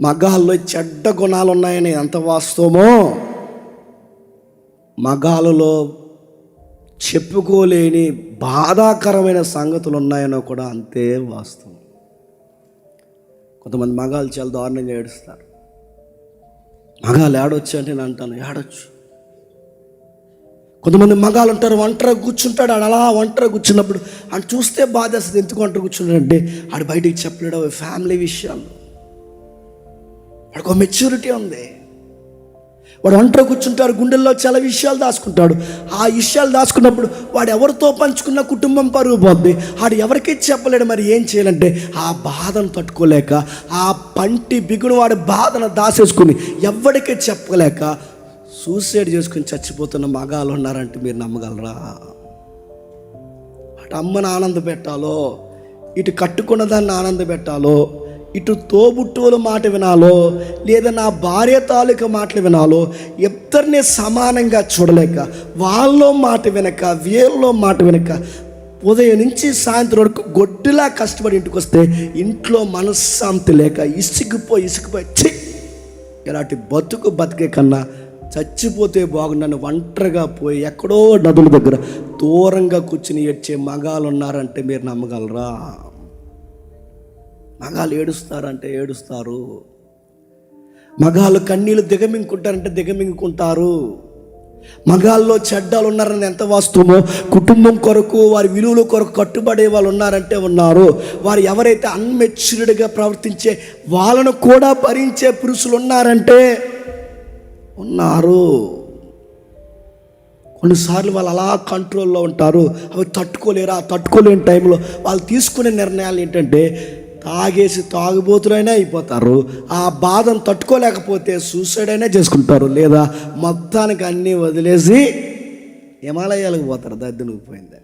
మగాల్లో చెడ్డ గుణాలు ఉన్నాయని ఎంత వాస్తవమో? మగాలలో చెప్పుకోలేని బాధాకరమైన సంగతులు ఉన్నాయనో కూడా అంతే వాస్తవం. కొంతమంది మగాలు చాలా దారుణంగా ఏడుస్తారు. మగాలు ఏడొచ్చు అంటే నేను అంటాను ఏడొచ్చు. కొంతమంది మగాలు ఉంటారు ఒంటరిగా కూర్చుంటాడు ఆడు అలా ఒంటరిగా కూర్చున్నప్పుడు ఆడు చూస్తే బాధేస్తుంది ఎందుకు ఒంటరి కూర్చున్నాడంటే ఆడు బయటికి చెప్పలేడు ఫ్యామిలీ విషయాలు. వాడికి ఒక మెచ్యూరిటీ ఉంది. వాడు ఒంటరి కూర్చుంటాడు గుండెల్లో చాలా విషయాలు దాచుకుంటాడు. ఆ విషయాలు దాచుకున్నప్పుడు వాడు ఎవరితో పంచుకున్న కుటుంబం పరుగు పోద్ది. వాడు ఎవరికి చెప్పలేడు మరి ఏం చేయాలంటే ఆ బాధను తట్టుకోలేక ఆ పంటి బిగును వాడి బాధను దాచేసుకుని ఎవరికి చెప్పలేక సూసైడ్ చేసుకుని చచ్చిపోతున్న మగాలు ఉన్నారంటే మీరు నమ్మగలరా? అటు అమ్మని ఆనంద పెట్టాలో ఇటు కట్టుకున్న దాన్ని ఆనంద పెట్టాలో ఇటు తోబుట్టువుల మాట వినాలో లేదా నా భార్య తాలూకా మాటలు వినాలో ఇద్దరిని సమానంగా చూడలేక వాళ్ళలో మాట వినక వీళ్ళలో మాట వినక ఉదయం నుంచి సాయంత్రం వరకు గొడ్డులా కష్టపడి ఇంటికి వస్తే ఇంట్లో మనశ్శాంతి లేక ఇసుకుపోయి ఇసుకుపోయి ఛీ! ఇలాంటి బతుకు బతికే కన్నా చచ్చిపోతే బాగుండని ఒంటరిగా పోయి ఎక్కడో నదుల దగ్గర దూరంగా కూర్చుని ఏడ్చే మగాలు ఉన్నారంటే మీరు నమ్మగలరా? మగాలు ఏడుస్తారంటే ఏడుస్తారు. మగాళ్ళు కన్నీళ్ళు దిగమింగుకుంటారంటే దిగమింగుకుంటారు. మగాల్లో చెడ్డాలు ఉన్నారని ఎంత వాస్తవమో కుటుంబం కొరకు వారి విలువల కొరకు కట్టుబడే వాళ్ళు ఉన్నారంటే ఉన్నారు. వారు ఎవరైతే అన్మెచ్యూర్డ్గా ప్రవర్తించే వాళ్ళను కూడా భరించే పురుషులు ఉన్నారంటే ఉన్నారు. కొన్నిసార్లు వాళ్ళు అలా కంట్రోల్లో ఉంటారు. అవి తట్టుకోలేరు. ఆ తట్టుకోలేని టైంలో వాళ్ళు తీసుకునే నిర్ణయాలు ఏంటంటే తాగేసి తాగుబోతులైనా అయిపోతారు. ఆ బాధను తట్టుకోలేకపోతే సూసైడ్ అయినా చేసుకుంటారు. లేదా మొత్తానికి అన్నీ వదిలేసి హిమాలయాలకు పోతారు. దద్దెనుకుపోయింది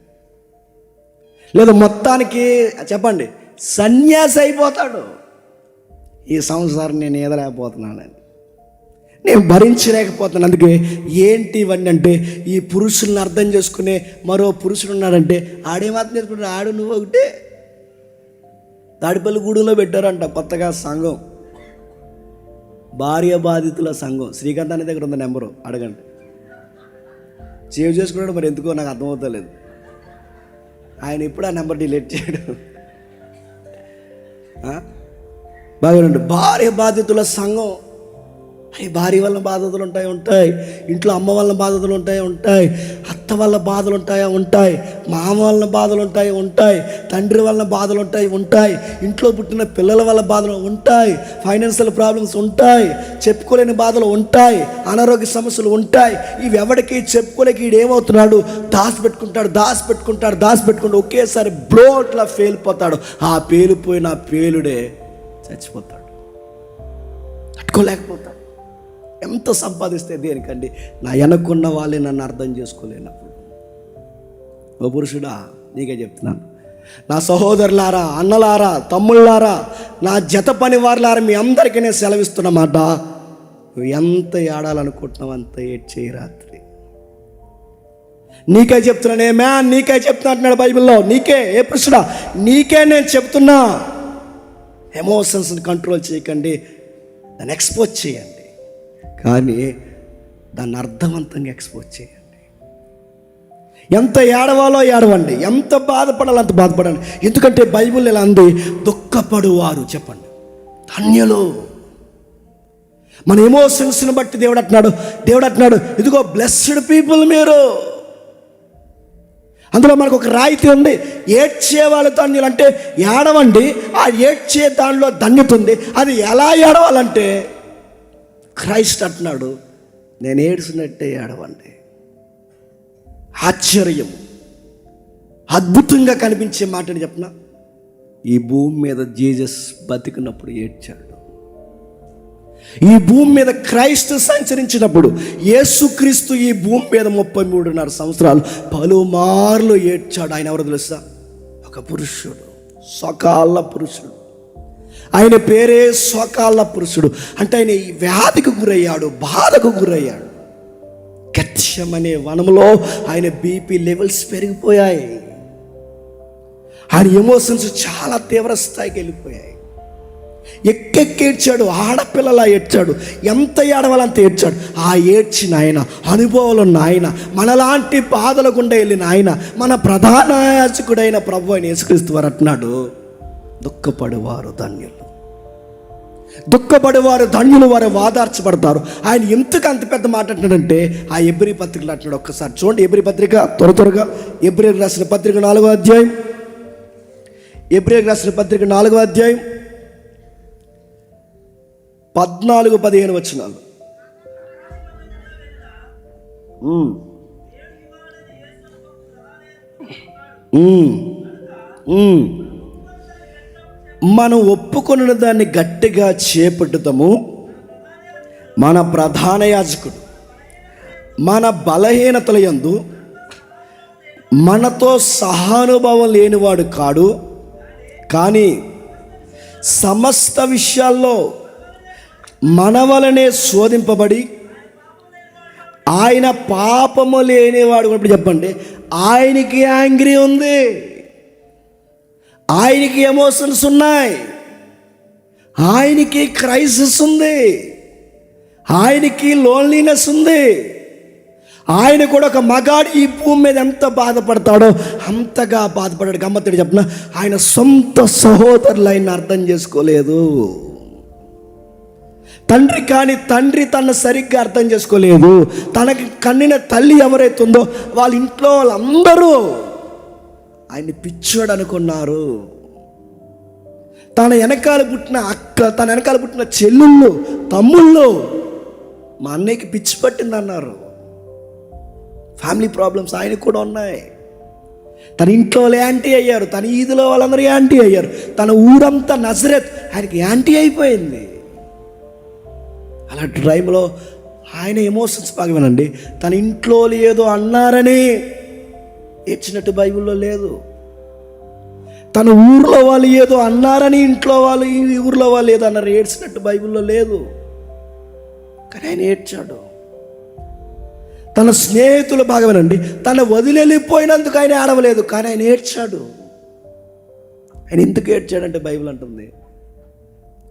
లేదా మొత్తానికి చెప్పండి సన్యాసి అయిపోతాడు. ఈ సంసారం నేను ఈదలేకపోతున్నానని నేను భరించలేకపోతున్నాను. అందుకే ఏంటి ఇవన్నీ అంటే ఈ పురుషుల్ని అర్థం చేసుకునే మరో పురుషుడు ఉన్నాడంటే ఆడేమాత్రం నేర్చుకుంటాడు ఆడు నువ్వు ఒకటే. తాడిపల్లిగూడెంలో పెట్టారంట కొత్తగా సంఘం. భార్య బాధితుల సంఘం. శ్రీకాంత్ అనే దగ్గర ఉంది నెంబరు. అడగండి. సేవ్ చేసుకున్నాడు మరి ఎందుకో నాకు అర్థమవుతలేదు. ఆయన ఎప్పుడు ఆ నెంబర్ డిలీట్ చేయడు. బాగా భార్య బాధితుల సంఘం. అవి భార్య వల్ల బాధలు ఉంటాయి ఉంటాయి. ఇంట్లో అమ్మ వల్ల బాధలు ఉంటాయి ఉంటాయి. అత్త వల్ల బాధలు ఉంటాయా ఉంటాయి. మామ వల్ల బాధలు ఉంటాయి ఉంటాయి. తండ్రి వల్ల బాధలు ఉంటాయి ఉంటాయి. ఇంట్లో పుట్టిన పిల్లల వల్ల బాధలు ఉంటాయి. ఫైనాన్షియల్ ప్రాబ్లమ్స్ ఉంటాయి. చెప్పుకోలేని బాధలు ఉంటాయి. అనారోగ్య సమస్యలు ఉంటాయి. ఇవి ఎవరికి చెప్పుకోలేక ఈడేమవుతున్నాడు? దాసి పెట్టుకుంటాడు దాసి పెట్టుకుంటాడు దాసి పెట్టుకుంటాడు. ఒకేసారి బ్లోట్లా పేలిపోతాడు. ఆ పేలిపోయిన పేలుడే చచ్చిపోతాడు. తట్టుకోలేకపోతాడు. ఎంత సంపాదిస్తే దేనికండి? నా వెనక్కున్న వాళ్ళే నన్ను అర్థం చేసుకోలేనప్పుడు. ఓ పురుషుడా నీకే చెప్తున్నాను. నా సహోదరులారా అన్నలారా తమ్ముళ్ళారా నా జత పని వారులారా మీ అందరికీ నేను సెలవిస్తున్నమాట నువ్వు ఎంత ఏడాలనుకుంటున్నావు అంత ఏడ్చేయి రాత్రి. నీకే చెప్తున్నాను ఏమే నీకే చెప్తున్నా అంటున్నాడు బైబిల్లో. నీకే ఏ పురుషుడా నీకే నేను చెప్తున్నా. ఎమోషన్స్ని కంట్రోల్ చేయకండి. దాన్ని ఎక్స్పోజ్ చేయండి. కానీ దాన్ని అర్థవంతంగా ఎక్స్పోజ్ చేయండి. ఎంత ఏడవాలో ఏడవండి. ఎంత బాధపడాలో అంత బాధపడండి. ఎందుకంటే బైబిల్ ఇలా అంది? దుఃఖపడువారు చెప్పండి. ధన్యులు. మన ఎమోషన్స్ని బట్టి దేవుడు అంటున్నాడు. దేవుడు అంటున్నాడు ఇదిగో బ్లెస్డ్ పీపుల్ మీరు. అందులో మనకు ఒక రాయితీ ఉంది. ఏడ్చే వాళ్ళ ధన్యులు అంటే ఏడవండి. ఆ ఏడ్చే దానిలో ధన్యత ఉంది. అది ఎలా ఏడవాలంటే క్రైస్ట్ అంటున్నాడు నేను ఏడ్చినట్టే ఏడవండి. ఆశ్చర్యం. అద్భుతంగా కనిపించే మాటని చెప్పిన? ఈ భూమి మీద జీజస్ బతికినప్పుడు ఏడ్చాడు. ఈ భూమి మీద క్రైస్తు సంచరించినప్పుడు యేసుక్రీస్తు ఈ భూమి మీద ముప్పై మూడున్నర సంవత్సరాలు పలుమార్లు ఏడ్చాడు. ఆయన ఎవరు తెలుసా? ఒక పురుషుడు సకాల పురుషుడు. ఆయన పేరే స్వకాల పురుషుడు. అంటే ఆయన ఈ వ్యాధికి గురయ్యాడు బాధకు గురయ్యాడు. అనే వనంలో ఆయన బీపీ లెవెల్స్ పెరిగిపోయాయి. ఆయన ఎమోషన్స్ చాలా తీవ్ర స్థాయికి వెళ్ళిపోయాయి. ఎక్కెక్కి ఏడ్చాడు ఆడపిల్లలా ఏడ్చాడు ఎంత ఏడవాలంత ఏడ్చాడు. ఆ ఏడ్చిన ఆయన అనుభవాలు ఉన్న ఆయన మనలాంటి బాధల గుండా వెళ్ళిన ఆయన మన ప్రధాన యాచకుడైన ప్రభు ఆయన యేసుక్రీస్తు వారు అంటున్నాడు. దుఃఖపడేవారు ధన్యులు. దుఃఖపడేవారు ధన్యులు వారు వాదార్చబడతారు. ఆయన ఎందుకు అంత పెద్ద మాట అంటున్నాడంటే ఆ ఎబ్రి పత్రికలు అంటున్నాడు ఒక్కసారి. చూడండి ఎబ్రి పత్రిక త్వర త్వరగా. ఎబ్రి రాసిన పత్రిక నాలుగో అధ్యాయం. ఎబ్రి రాసిన పత్రిక నాలుగో అధ్యాయం. పద్నాలుగు పదిహేను వచ్చినాలు Mm. Mm. మనం ఒప్పుకొనిన దాన్ని గట్టిగా చేపట్టుతాము. మన ప్రధాన యాజకుడు మన బలహీనతల యందు మనతో సహానుభావం లేనివాడు కాడు. కానీ సమస్త విషయాల్లో మన వలనే శోధింపబడి ఆయన పాపము లేనివాడు కూడా చెప్పండి ఆయనకి యాంగ్రీ ఉంది. ఆయనకి ఎమోషన్స్ ఉన్నాయి. ఆయనకి క్రైసిస్ ఉంది. ఆయనకి లోన్లీనెస్ ఉంది. ఆయన కూడా ఒక మగాడు ఈ భూమి మీద ఎంత బాధపడతాడో అంతగా బాధపడాడు. గమ్మత్తుడు చెప్పిన? ఆయన సొంత సహోదరులు ఆయన అర్థం చేసుకోలేదు. తండ్రి కానీ తండ్రి తన సరిగ్గా అర్థం చేసుకోలేదు. తనకి కన్నిన తల్లి ఎవరైతే ఉందో వాళ్ళ ఇంట్లో వాళ్ళందరూ ఆయన్ని పిచ్చోడు అనుకున్నారు. తన వెనకాల పుట్టిన అక్క తన వెనకాల పుట్టిన చెల్లుళ్ళు తమ్ముళ్ళు మా అన్నయ్యకి పిచ్చి పట్టింది అన్నారు ఫ్యామిలీ ప్రాబ్లమ్స్ ఆయనకు కూడా ఉన్నాయి. తన ఇంట్లో వాళ్ళు యాంటీ అయ్యారు తన ఈదిలో వాళ్ళందరూ యాంటీ అయ్యారు. తన ఊరంతా నజరత్ ఆయనకి యాంటీ అయిపోయింది. అలాంటి టైంలో ఆయన ఎమోషన్స్ బాగా వినండి. తన ఇంట్లో వాళ్ళు ఏదో అన్నారని ఏడ్చినట్టు బైబిల్లో లేదు. తన ఊర్లో వాళ్ళు ఏదో అన్నారని ఇంట్లో వాళ్ళు ఈ ఊర్లో వాళ్ళు ఏదో అన్నారు ఏడ్చినట్టు బైబిల్లో లేదు. కానీ ఆయన ఏడ్చాడు. తన స్నేహితులు భాగమేనండి తన వదిలేళ్ళిపోయినందుకు ఆయన ఆడవలేదు కానీ ఆయన ఏడ్చాడు. ఆయన ఎందుకు ఏడ్చాడంటే బైబిల్ అంటుంది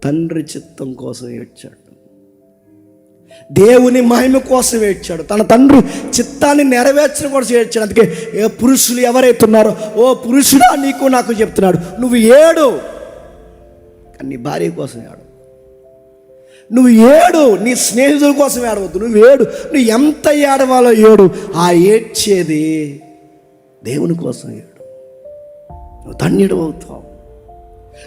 తండ్రి చిత్తం కోసం ఏడ్చాడు. దేవుని మహిమ కోసం ఏడ్చాడు. తన తండ్రి చిత్తాన్ని నెరవేర్చడం కోసం ఏడ్చాడు. అందుకే ఏ పురుషులు ఎవరైతే ఉన్నారో ఓ పురుషుడా నీకు నాకు చెప్తున్నాడు. నువ్వు ఏడు కానీ నీ భార్య కోసం ఏడు నువ్వు ఏడు నీ స్నేహితుల కోసం ఏడవద్దు. నువ్వు ఏడు నువ్వు ఎంత ఏడవాలో ఏడు. ఆ ఏడ్చేది దేవుని కోసం ఏడు. నువ్వు ధన్యుడు అవుతావు.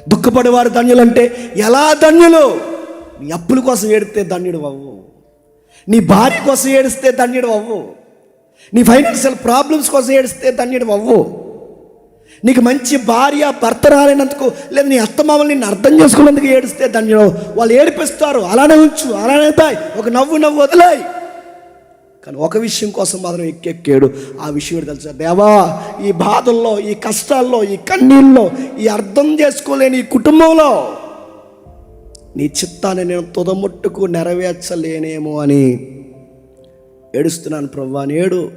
దుఃఖపడేవారు ధన్యులు అంటే ఎలా ధన్యులు? నీ అప్పుల కోసం ఏడితే ధన్యుడు అవ్వు నీ భార్య కోసం ఏడిస్తే ధన్యుడు అవ్వు. నీ ఫైనాన్షియల్ ప్రాబ్లమ్స్ కోసం ఏడిస్తే ధన్యుడు అవ్వు. నీకు మంచి భార్య భర్త రాలేనందుకు లేదా నీ అత్తమామలు నిన్ను అర్థం చేసుకున్నందుకు ఏడిస్తే ధన్యుడు వాళ్ళు ఏడిపిస్తారు అలానే ఉంచు అలానే తాయి ఒక నవ్వు నవ్వు వదిలాయి. కానీ ఒక విషయం కోసం మాత్రం ఎక్కెక్కాడు. ఆ విషయం తెలుసు తెలుసా? దేవా ఈ బాధల్లో ఈ కష్టాల్లో ఈ కన్నీళ్ళలో ఈ అర్థం చేసుకోలేని ఈ కుటుంబంలో నీ చిత్తాన్ని నేను తుదముట్టుకు నెరవేర్చలేనేమో అని ఏడుస్తున్నాను ప్రభు అని ఏడు.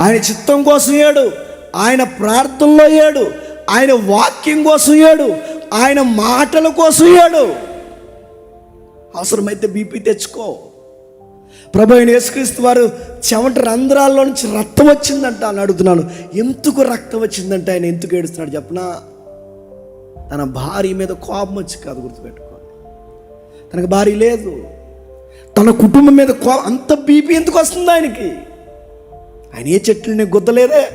ఆయన చిత్తం కోసం ఏడు ఆయన ప్రార్థనలో ఏడు ఆయన వాక్యం కోసం ఏడు ఆయన మాటల కోసం ఏడు. అవసరమైతే బీపీ తెచ్చుకో. ప్రభు ఆయన యేసుక్రీస్తు వారు చెమట రంధ్రాల్లో నుంచి రక్తం వచ్చిందంట అని అడుగుతున్నాను. ఎందుకు రక్తం వచ్చిందంటే ఆయన? ఎందుకు ఏడుస్తున్నాడు? చెప్పనా? తన భార్య మీద కోపం వచ్చి కాదు గుర్తుపెట్టుకోండి. తనకు భార్య లేదు. తన కుటుంబం మీద కో అంత బీపీ ఎందుకు వస్తుంది ఆయనకి? ఆయన ఏ చెట్లని గుద్దలేదే?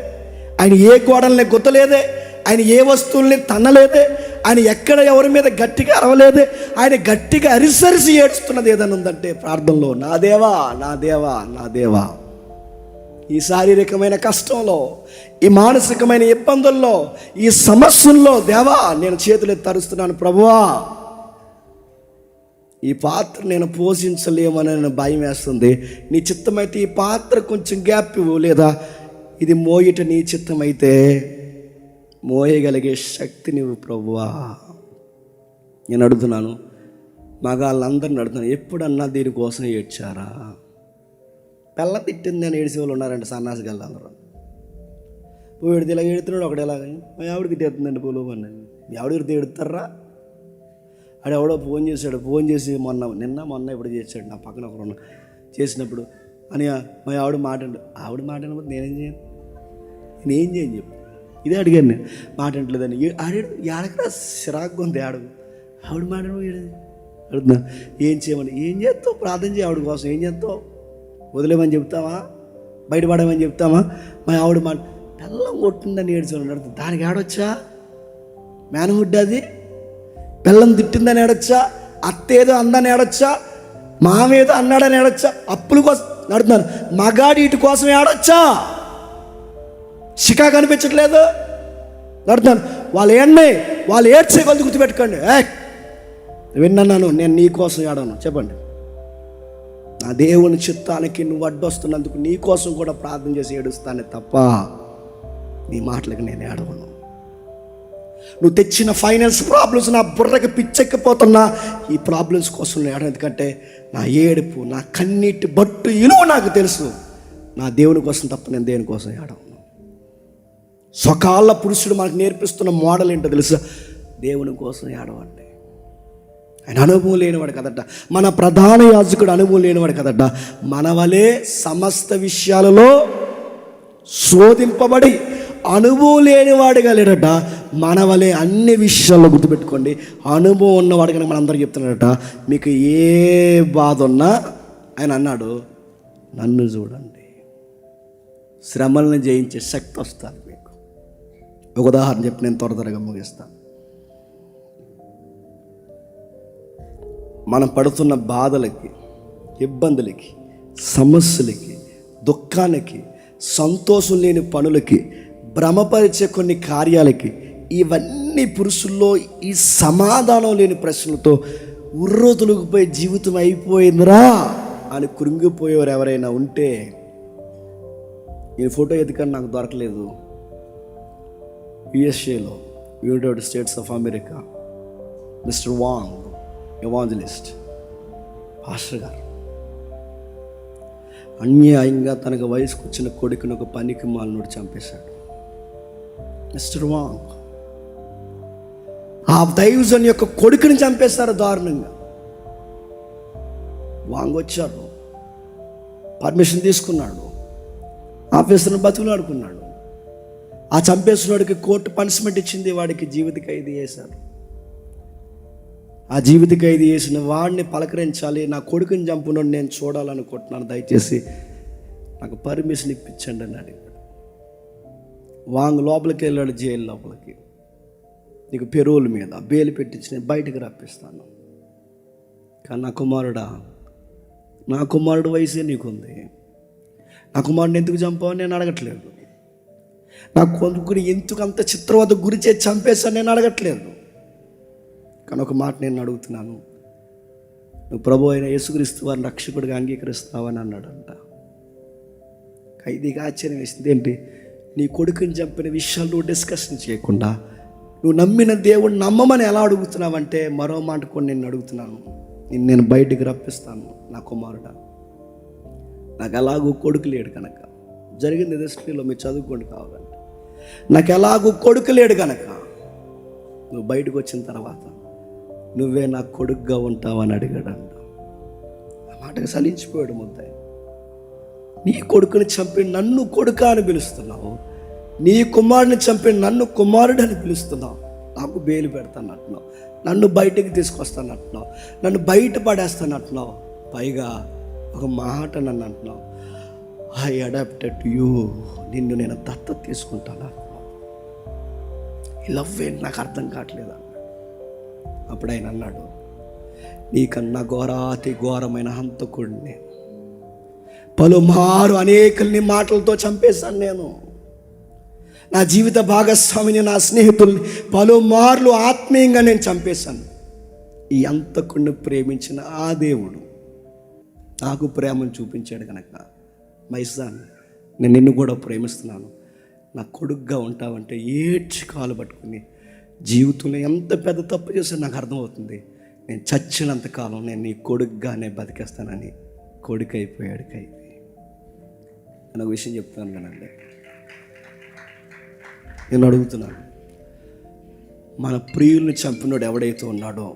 ఆయన ఏ గోడల్ని గుద్దలేదే? ఆయన ఏ వస్తువుల్ని తన్నలేదే? ఆయన ఎక్కడ ఎవరి మీద గట్టిగా అరవలేదే? ఆయన గట్టిగా అరిసరిసి ఏడుస్తున్నది ఏదైనా ఉందంటే ప్రార్థనలో నా దేవా నా దేవా నా దేవా. ఈ శారీరకమైన కష్టంలో ఈ మానసికమైన ఇబ్బందుల్లో ఈ సమస్యల్లో దేవా నేను చేతులు తరుస్తున్నాను ప్రభువా. ఈ పాత్ర నేను పోషించలేమని నేను భయం వేస్తుంది. నీ చిత్తమైతే ఈ పాత్ర కొంచెం గ్యాప్ ఇవ్వు లేదా ఇది మోయిట నీ చిత్తమైతే మోయగలిగే శక్తి నీవు ప్రభువా. నేను అడుగుతున్నాను మగాళ్ళందరిని అడుగుతున్నాను ఎప్పుడన్నా దీనికోసం ఏడ్చారా? పిల్ల తిట్టింది అని ఏడిసే వాళ్ళు ఉన్నారండి సన్నాసి గల్లందరూ పోయిడితే ఇలా ఎడుతున్నాడు ఒకటి ఎలాగ? మా ఆవిడ తిట్టేస్తుందండి పోలో అన్నది మీ ఆవిడ తిడితే ఎడుతారా ఆడు ఎవడో ఫోన్ చేశాడు. ఫోన్ చేసి మొన్న నిన్న మొన్న ఇప్పుడు చేశాడు. నా పక్కన ఒకరు ఉన్న చేసినప్పుడు అని మా ఆవిడ మాట్లాడు ఆవిడ మాట్లాడినప్పుడు నేనేం చేయను నేనేం చేయను చెప్పు. ఇదే అడిగాను నేను. మాట్లాడలేదని ఆడాడు ఏడకరా సిరాకు ఉంది ఆడు ఆవిడ మాట్లాడు అడుగుతున్నా. ఏం చేయమని? ఏం చేస్తావు? ప్రార్థన చేయ ఆవిడ కోసం. ఏం చేస్తావు? వదిలేమని చెప్తావా? బయటపడమని చెప్తామా మా ఆవిడ మాట బెల్లం కొట్టిందని ఏడ్చాను అడుగుతుంది దానికి ఆడొచ్చా మేనహుడ్ అది? బెల్లం తిట్టిందని ఏడొచ్చా? అత్తేదో అందని ఏడొచ్చా? మామేదో అన్నాడని ఏడొచ్చా? అప్పుల కోసం నడుతున్నారు మగాడి ఇటు కోసం ఏడొచ్చా? షికా కనిపించట్లేదు? నడుతున్నాను వాళ్ళు ఏడ్మే వాళ్ళు ఏడ్చే కొద్ది గుర్తుపెట్టుకోండి. ఏ విన్నాను నేను నీ కోసం ఏడను. చెప్పండి. నా దేవుని చిత్తానికి నువ్వు అడ్డొస్తున్నందుకు నీ కోసం కూడా ప్రార్థన చేసి ఏడుస్తానే తప్ప నీ మాటలకు నేను ఏడవను నువ్వు తెచ్చిన ఫైనాన్స్ ప్రాబ్లమ్స్ నా బుర్రకి పిచ్చెక్కిపోతున్నా ఈ ప్రాబ్లమ్స్ కోసం నేను ఎందుకంటే నా ఏడుపు నా కన్నీటి బట్టు ఇలువ నాకు తెలుసు. నా దేవుని కోసం తప్ప నేను దేవుని కోసం ఏడవను? స్వకాళ్ళ పురుషుడు మనకు నేర్పిస్తున్న మోడల్ ఏంటో తెలుసా? దేవుని కోసం ఏడవండి ఆయన అనుభవం లేనివాడు కదట. మన ప్రధాన యాజకుడు అనుభవం లేనివాడు కదట. మన వలే సమస్త విషయాలలో శోధింపబడి అనుభవం లేనివాడుగా లేడట. మన వలె అన్ని విషయాల్లో గుర్తుపెట్టుకోండి. అనుభవం ఉన్నవాడు కనుక మనందరూ చెప్తున్నాడట మీకు ఏ బాధ ఉన్నా ఆయన అన్నాడు నన్ను చూడండి. శ్రమలను జయించే శక్తి వస్తుంది మీకు. ఒక ఉదాహరణ చెప్పి నేను త్వర త్వరగా ముగిస్తాను మనం పడుతున్న బాధలకి ఇబ్బందులకి సమస్యలకి దుఃఖానికి సంతోషం లేని పనులకి భ్రమపరిచే కొన్ని కార్యాలకి ఇవన్నీ పురుషుల్లో ఈ సమాధానం లేని ప్రశ్నలతో ఉర్రోతులుకుపోయి జీవితం అయిపోయిందిరా అని కృంగిపోయేవారు ఎవరైనా ఉంటే ఈ ఫోటో ఎదుకని నాకు దొరకలేదు. యుఎస్ఏలో United States of America Mister Wang evangelist pastor గారు. అన్యాయంగా తనకు వయసుకు వచ్చిన కొడుకును ఒక పనికి మాలను చంపేశాడు. మిస్టర్ వాంగ్ ఆ దైవజన్ యొక్క కొడుకుని చంపేస్తారు దారుణంగా. వాంగ్ వచ్చారు పర్మిషన్ తీసుకున్నాడు. ఆఫీసర్ని బతుకులాడుకున్నాడు. ఆ చంపేసినోడికి కోర్టు పనిష్మెంట్ ఇచ్చింది వాడికి జీవిత ఖైదీ చేశారు. ఆ జీవిత ఖైదీ చేసిన వాడిని పలకరించాలి నా కొడుకుని చంపునోడు నేను చూడాలనుకుంటున్నాను దయచేసి నాకు పర్మిషన్ ఇప్పించండి అని అడిగి వాంగ్ లోపలికి వెళ్ళాడు జైలు లోపలికి. నీకు పెరువుల మీద బేలు పెట్టించి నేను బయటకు రప్పిస్తాను. కానీ నా కుమారుడా నా కుమారుడు వయసే నీకుంది. నా కుమారుడిని ఎందుకు చంపావని నేను అడగట్లేదు. నా కొడుకుని ఎందుకు అంత చిత్రవత గురి చేసి చంపేశాను నేను అడగట్లేదు. కానీ ఒక మాట నేను అడుగుతున్నాను. నువ్వు ప్రభు అయిన యేసుక్రీస్తు వారిని రక్షకుడిగా అంగీకరిస్తావని అన్నాడంట. ఖైదీగా ఆశ్చర్యం వేసింది. ఏంటి? నీ కొడుకుని చంపిన విషయాలు నువ్వు డిస్కషన్ చేయకుండా నువ్వు నమ్మిన దేవుడిని నమ్మమని ఎలా అడుగుతున్నావంటే మరో మాట కూడా నేను అడుగుతున్నాను. నిన్ను నేను బయటికి రప్పిస్తాను నా కుమారుడా. నాకు ఎలాగో కొడుకు లేడు కనుక జరిగింది దృష్టిలో మీరు చదువుకోండి కావాలంటే. నాకు ఎలాగో కొడుకు లేడు కనుక నువ్వు బయటకు వచ్చిన తర్వాత నువ్వే నా కొడుకుగా ఉంటావని అడిగాడంట. ఆ మాటకు సలించిపోయాడు ముద్దాయి. నీ కొడుకుని చంపి నన్ను కొడుక అని పిలుస్తున్నావు. నీ కుమారుని చంపి నన్ను కుమారుడు అని పిలుస్తున్నావు. నాకు బేలు పెడతాను అంటున్నావు నన్ను బయటకు తీసుకొస్తాను అంటున్నావు నన్ను బయట పడేస్తాను అంటున్నావు పైగా ఒక మాట నన్ను అంటున్నావు. ఐ అడాప్టెడ్ యూ నిన్ను నేను దత్త తీసుకుంటాను అంటున్నావు. ఈ లవ్ ఏంటి నాకు అర్థం కావట్లేదు అన్నాడు అప్పుడు ఆయన అన్నాడు నీకన్నా ఘోరాతి ఘోరమైన హంతకుడిని నేను పలుమారు అనేకల్ని మాటలతో చంపేశాను నేను. నా జీవిత భాగస్వామిని నా స్నేహితుల్ని పలుమార్లు ఆత్మీయంగా నేను చంపేశాను. ఈ అంతకుడిని ప్రేమించిన ఆ దేవుడు నాకు ప్రేమను చూపించాడు కనుక మైసాన్ నేను నిన్ను కూడా ప్రేమిస్తున్నాను. నా కొడుగ్గా ఉంటావంటే ఏడ్చి కాలు పట్టుకుని జీవితంలో ఎంత పెద్ద తప్పు చేస్తే నాకు అర్థమవుతుంది. నేను చచ్చినంత కాలం నేను నీ కొడుగ్గానే బతికేస్తానని కొడుకు అయిపోయాడు నేను ఒక విషయం చెప్తాను కదండి నేను అడుగుతున్నాను. మన ప్రియుల్ని చంపినోడు ఎవడైతే ఉన్నాడో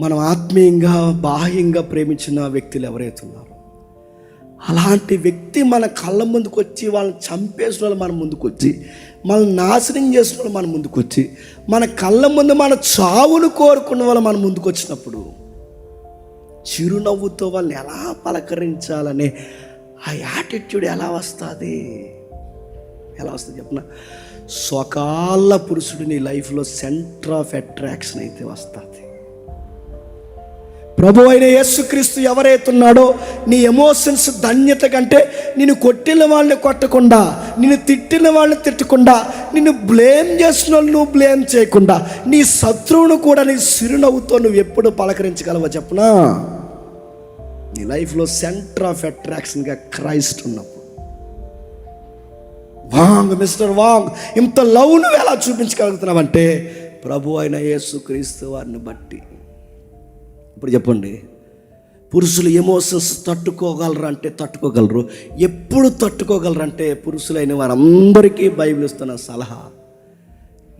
మనం ఆత్మీయంగా బాహ్యంగా ప్రేమించిన వ్యక్తులు ఎవరైతే ఉన్నారో అలాంటి వ్యక్తి మన కళ్ళ ముందుకు వచ్చి వాళ్ళని చంపేసిన వాళ్ళు మన ముందుకు వచ్చి మనల్ని నాశనం చేసిన వాళ్ళు మన ముందుకు వచ్చి మన కళ్ళ ముందు మన చావును కోరుకున్న వాళ్ళు మన ముందుకు వచ్చినప్పుడు చిరునవ్వుతో వాళ్ళని ఎలా పలకరించాలనే ఆ యాటిట్యూడ్ ఎలా వస్తుంది? ఎలా వస్తుంది చెప్పిన? స్వకాల పురుషుడు నీ లైఫ్లో సెంటర్ ఆఫ్ అట్రాక్షన్ అయితే వస్తుంది. ప్రభు అయిన యేసుక్రీస్తు ఎవరైతే ఉన్నాడో నీ ఎమోషన్స్ ధన్యత కంటే నిన్ను కొట్టిన వాళ్ళని కొట్టకుండా నిన్ను తిట్టిన వాళ్ళని తిట్టకుండా నిన్ను బ్లేమ్ చేసిన వాళ్ళు నువ్వు బ్లేమ్ చేయకుండా నీ శత్రువును కూడా నీ సిరునవ్వుతో నువ్వు ఎప్పుడు పలకరించగలవో చెప్పనా? నీ లైఫ్లో సెంటర్ ఆఫ్ అట్రాక్షన్గా క్రైస్ట్ ఉన్నప్పుడు. వాంగ్ మిస్టర్ వాంగ్ ఇంత లవ్ నువ్వు ఎలా చూపించగలుగుతున్నావంటే ప్రభు అయిన యేసుక్రీస్తు వారిని బట్టి. ఇప్పుడు చెప్పండి పురుషులు ఎమోషన్స్ తట్టుకోగలరు అంటే తట్టుకోగలరు ఎప్పుడు తట్టుకోగలరు అంటే పురుషులైన వారందరికీ బైబిల్ ఇస్తున్న సలహా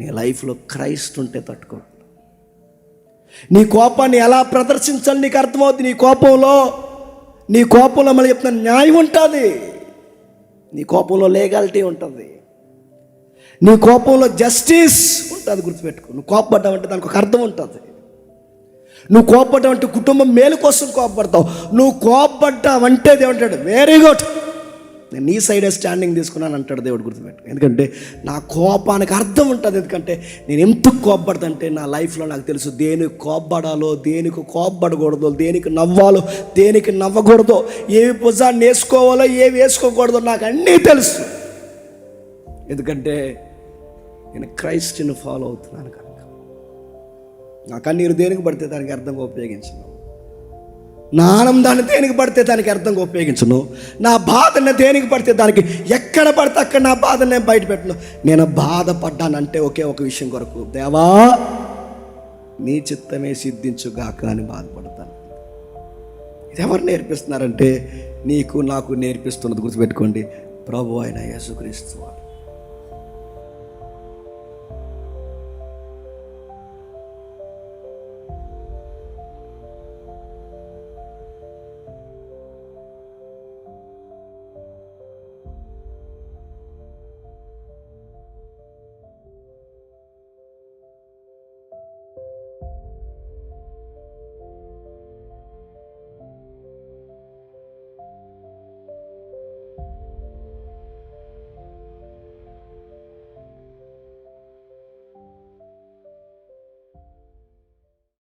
నీ లైఫ్లో క్రైస్ట్ ఉంటే తట్టుకోగలరు నీ కోపాన్ని ఎలా ప్రదర్శించాలి నీకు అర్థమవుతుంది నీ కోపంలో నీ కోపంలో మళ్ళీ చెప్తున్న న్యాయం ఉంటుంది. నీ కోపంలో లీగాలిటీ ఉంటుంది. నీ కోపంలో జస్టిస్ ఉంటుంది గుర్తుపెట్టుకో. నువ్వు కోపపడ్డావంటే దానికి ఒక అర్థం ఉంటుంది. నువ్వు కోపడ్డావంటే కుటుంబం మేలు కోసం కోపపడతావు నువ్వు కోపడ్డావంటే దేవుంటాడు వెరీ గుడ్ నేను నీ సైడే స్టాండింగ్ తీసుకున్నాను అంటాడు దేవుడు గుర్తుపెట్టు. ఎందుకంటే నా కోపానికి అర్థం ఉంటుంది. ఎందుకంటే నేను ఎందుకు కోపపడతంటే నా లైఫ్లో నాకు తెలుసు దేనికి కోపడాలో దేనికి కోపడకూడదో దేనికి నవ్వాలో దేనికి నవ్వకూడదో ఏవి భుజాన్ని వేసుకోవాలో ఏవి వేసుకోకూడదో నాకు అన్నీ తెలుసు. ఎందుకంటే నేను క్రైస్ట్ని ఫాలో అవుతున్నాను కనుక. నా కన్నీరు దేనికి పడితే దానికి అర్థంగా ఉపయోగించను. నా ఆనందాన్ని దేనికి పడితే దానికి అర్థంగా ఉపయోగించను? నా బాధని దేనికి పడితే దానికి ఎక్కడ పడితే అక్కడ నా బాధను నేను బయట పెట్టను. నేను బాధపడ్డానంటే ఒకే ఒక విషయం కొరకు. దేవా నీ చిత్తమే సిద్ధించుగాక అని బాధపడతాను. ఇది ఎవరు నేర్పిస్తున్నారంటే నీకు నాకు నేర్పిస్తున్నది గుర్తుపెట్టుకోండి. ప్రభు అయిన యేసుక్రీస్తు వారు.